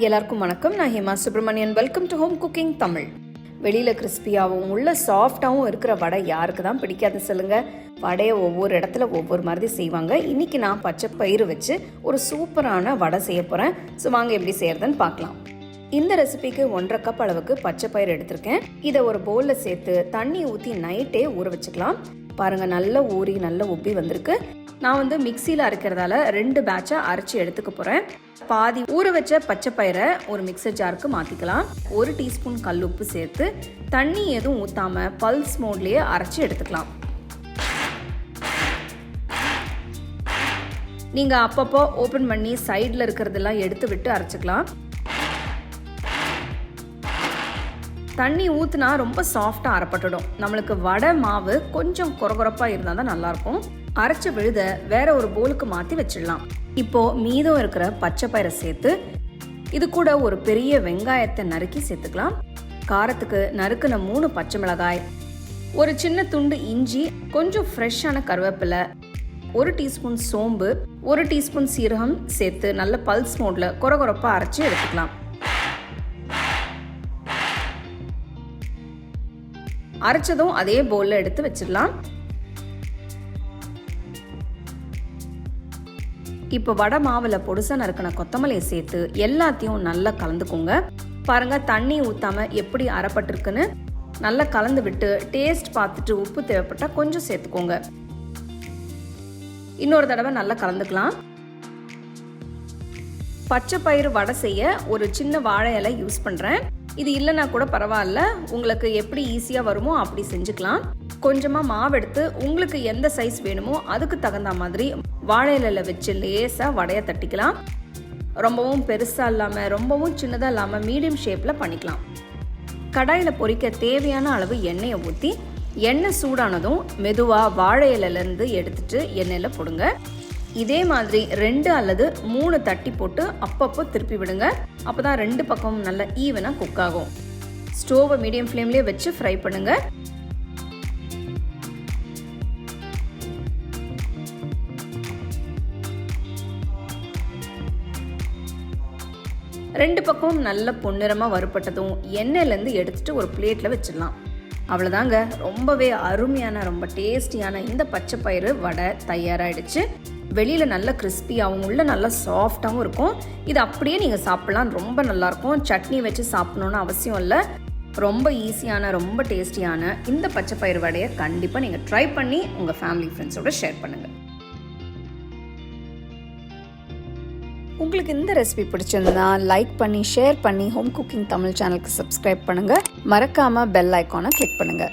எல்லாருக்கும் வணக்கம். நான் Hema Subramanian welcome to home cooking Tamil. வெளியில் கிறிஸ்பியாகவும் உள்ள சாஃப்டாகவும் இருக்கிற வடை யாருக்கு தான் பிடிக்காது சொல்லுங்க. வடையை ஒவ்வொரு இடத்துல ஒவ்வொரு மாதிரி செய்வாங்க. இன்னைக்கு நான் பச்சை பயிறு வச்சு ஒரு சூப்பரான வடை செய்ய போகிறேன் ஸோ வாங்க எப்படி செய்யறதுன்னு பார்க்கலாம். இந்த ரெசிபிக்கு ஒன்றரை கப் அளவுக்கு பச்சை பயிறு எடுத்திருக்கேன். இதை ஒரு பவுலில் சேர்த்து தண்ணி ஊற்றி நைட்டே ஊற வச்சுக்கலாம். பாருங்க நல்ல ஊறி நல்லா உப்பி வந்திருக்கு. நான் வந்து மிக்சியில் அரைக்கிறதால ரெண்டு பேட்சாக அரைச்சி எடுத்துக்க போகிறேன் பாதி ஊற வச்ச பச்சை பயிரை ஒரு மிக்சர் ஜாருக்கு மாற்றிக்கலாம் ஒரு டீஸ்பூன் கல் உப்பு சேர்த்து தண்ணி எதுவும் ஊற்றாம பல்ஸ் மோட்லேயே அரைச்சி எடுத்துக்கலாம். நீங்கள் அப்பப்போ ஓப்பன் பண்ணி சைடில் இருக்கிறதெல்லாம் எடுத்து விட்டு அரைச்சிக்கலாம். தண்ணி ஊற்றுனா ரொம்ப சாஃப்டாக அரைப்பட்டுடும் நம்மளுக்கு வடை மாவு கொஞ்சம் குறகுறப்பாக இருந்தால் தான் நல்லாயிருக்கும். அரைச்ச விழுத வேற ஒரு போலுக்கு மாற்றி வச்சிடலாம். இப்போ மீதம் இருக்கிற பச்சை பயிரை சேர்த்து இது கூட ஒரு பெரிய வெங்காயத்தை நறுக்கி சேர்த்துக்கலாம். காரத்துக்கு நறுக்கின மூணு பச்சை மிளகாய் ஒரு சின்ன துண்டு இஞ்சி கொஞ்சம் ஃப்ரெஷ்ஷான கருவேப்பிலை ஒரு டீஸ்பூன் சோம்பு ஒரு டீஸ்பூன் சீரகம் சேர்த்து நல்ல பல்ஸ் மோட்ல குறகுறப்பாக அரைச்சி எடுத்துக்கலாம். அரைச்சதும் அதே பவுலில் எடுத்து வச்சிடலாம். இப்போ வடை மாவில் பொடுசா நறுக்கின கொத்தமல்லியை சேர்த்து எல்லாத்தையும் நல்லா கலந்துக்கோங்க. பாருங்க தண்ணி ஊற்றாமல் எப்படி அரைப்பட்டிருக்குன்னு. நல்லா கலந்து விட்டு டேஸ்ட் பார்த்துட்டு உப்பு தேவைப்பட்டால் கொஞ்சம் சேர்த்துக்கோங்க. இன்னொரு தடவை நல்லா கலந்துக்கலாம். பச்சை பயிறு வடை செய்ய ஒரு சின்ன வாழை இலை யூஸ் பண்ணுறேன் இது இல்லைன்னா கூட பரவாயில்ல. உங்களுக்கு எப்படி ஈஸியாக வருமோ அப்படி செஞ்சுக்கலாம். கொஞ்சமாக மாவு எடுத்து உங்களுக்கு எந்த சைஸ் வேணுமோ அதுக்கு தகுந்த மாதிரி வாழை இலையில் வச்சு லேசாக வடையை தட்டிக்கலாம். ரொம்பவும் பெருசாக இல்லாமல் ரொம்பவும் சின்னதாக இல்லாமல் மீடியம் ஷேப்பில் பண்ணிக்கலாம். கடாயில் பொரிக்க தேவையான அளவு எண்ணெயை ஊற்றி எண்ணெய் சூடானதும் மெதுவாக வாழை இலையிலேருந்து எடுத்துட்டு எண்ணெயில் போடுங்க. இதே மாதிரி ரெண்டு அல்லது மூணு தட்டி போட்டு அப்பப்போ திருப்பி விடுங்க. அப்போ தான் ரெண்டு பக்கமும் நல்லா ஈவனாக குக் ஆகும். ஸ்டோவை மீடியம் ஃப்ளேம்லேயே வச்சு ஃப்ரை பண்ணுங்க. ரெண்டு பக்கமும் நல்ல பொன்னிறமாக வறுப்பட்டதும் எண்ணெயிலேருந்து எடுத்துட்டு ஒரு பிளேட்டில் வச்சிடலாம். அவ்வளோதாங்க ரொம்பவே அருமையான ரொம்ப டேஸ்டியான இந்த பச்சை பயிறு வடை தயாராகிடுச்சு வெளியில் நல்ல கிறிஸ்பியாகவும் உள்ள நல்லா சாஃப்டாகவும் இருக்கும். இது அப்படியே நீங்கள் சாப்பிட்லாம். ரொம்ப நல்லாயிருக்கும். சட்னி வச்சு சாப்பிடணுன்னு அவசியம் இல்லை. ரொம்ப ஈஸியான ரொம்ப டேஸ்டியான இந்த பச்சை பயிர் வடையை கண்டிப்பாக நீங்கள் ட்ரை பண்ணி உங்கள் ஃபேமிலி ஃப்ரெண்ட்ஸோட ஷேர் பண்ணுங்கள் உங்களுக்கு இந்த ரெசிபி பிடிச்சிருந்தா லைக் பண்ணி ஷேர் பண்ணி ஹோம் குக்கிங் தமிழ் சேனலுக்கு சப்ஸ்கிரைப் பண்ணுங்கள் மறக்காமல் பெல் ஐக்கானை கிளிக் பண்ணுங்கள்